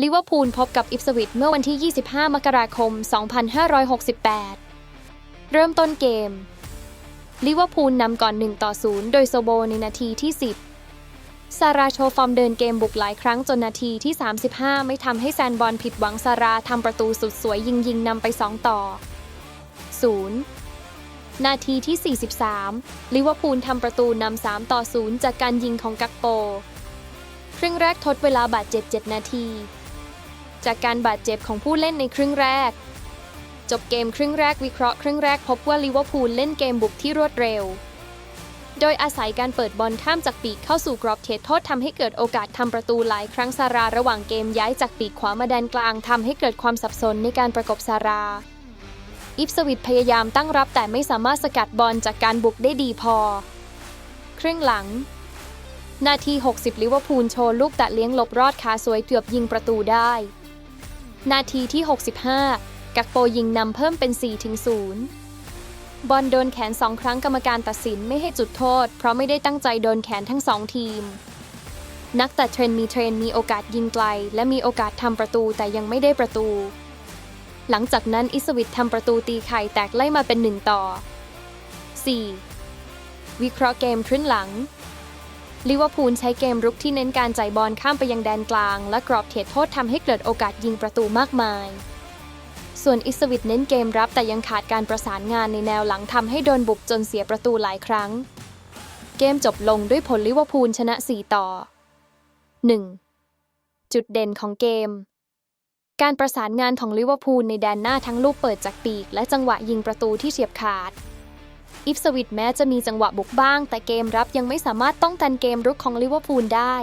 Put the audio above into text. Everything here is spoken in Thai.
ลิวพูลพบกับอิปสวิตเมื่อวันที่ 25 มกราคม 2568 เริ่มต้นเกม ลิเวอร์พูลนำก่อน 1 ต่อ 0 โดยโซโบในนาทีที่ 10 ซาราโชว์ฟอร์มเดินเกมบุกหลายครั้งจนนาทีที่ 35 ไม่ทำให้แซนบอลผิดหวังซาราทำประตูสุดสวยยิงยิงนำไป 2 ต่อ 0 นาทีที่ 43 ลิเวอร์พูลทำประตูนำ 3 ต่อ 0 จากการยิงของกักโปครึ่งแรกทดเวลาบาดเจ็บ 7 นาที จากการบาดเจ็บของผู้เล่นในครึ่งแรก จบเกมครึ่งแรกวิเคราะห์ครึ่งแรกพบว่าลิเวอร์พูลเล่นเกมบุกที่รวดเร็ว โดยอาศัยการเปิดบอลข้ามจากปีกเข้าสู่กรอบเขตโทษทำให้เกิดโอกาสทำประตูหลายครั้งซาราระหว่างเกมย้ายจากปีกขวามาแดนกลางทำให้เกิดความสับสนในการประกบซาราอิฟสวิตพยายามตั้งรับแต่ไม่สามารถสกัดบอลจากการบุกได้ดีพอ ครึ่งหลัง นาที 60 ลิเวอร์พูลโชว์ลูกตัดเลี้ยงหลบรอดขาสวยเกือบยิงประตูได้ นาทีที่ 65 กักโปยิงนำเพิ่มเป็น 4 ถึง 0 บอลโดนแขนสองครั้งกรรมการตัดสินไม่ให้จุดโทษ เพราะไม่ได้ตั้งใจโดนแขนทั้งสองทีม นักตัดเทรนมีเทรนมีโอกาสยิงไกล และมีโอกาสทำประตูแต่ยังไม่ได้ประตู หลังจากนั้นอิสวิตทำประตูตีไข่แตกไล่มาเป็น 1 ต่อ 4. วิเคราะห์เกมครึ่งหลัง ลิเวอร์พูลใช้เกมรุกที่เน้นการจ่ายบอลข้ามไปยังแดนกลาง และกรอบเขตโทษทำให้เกิดโอกาสยิงประตูมากมาย ส่วนอิสวิตเน้นเกมรับแต่ยังขาดการประสานงานในแนวหลังทำให้โดนบุกจนเสียประตูหลายครั้ง เกมจบลงด้วยผลลิเวอร์พูลชนะ 4 ต่อ 1. จุดเด่นของเกม การประสานงานของลิเวอร์พูลในแดนหน้าทั้งลูกเปิดจากปีก และจังหวะยิงประตูที่เฉียบขาด อิฟสวิตแม้จะมีจังหวะบุกบ้าง แต่เกมรับยังไม่สามารถต้องกันเกมรุกของลิเวอร์พูลได้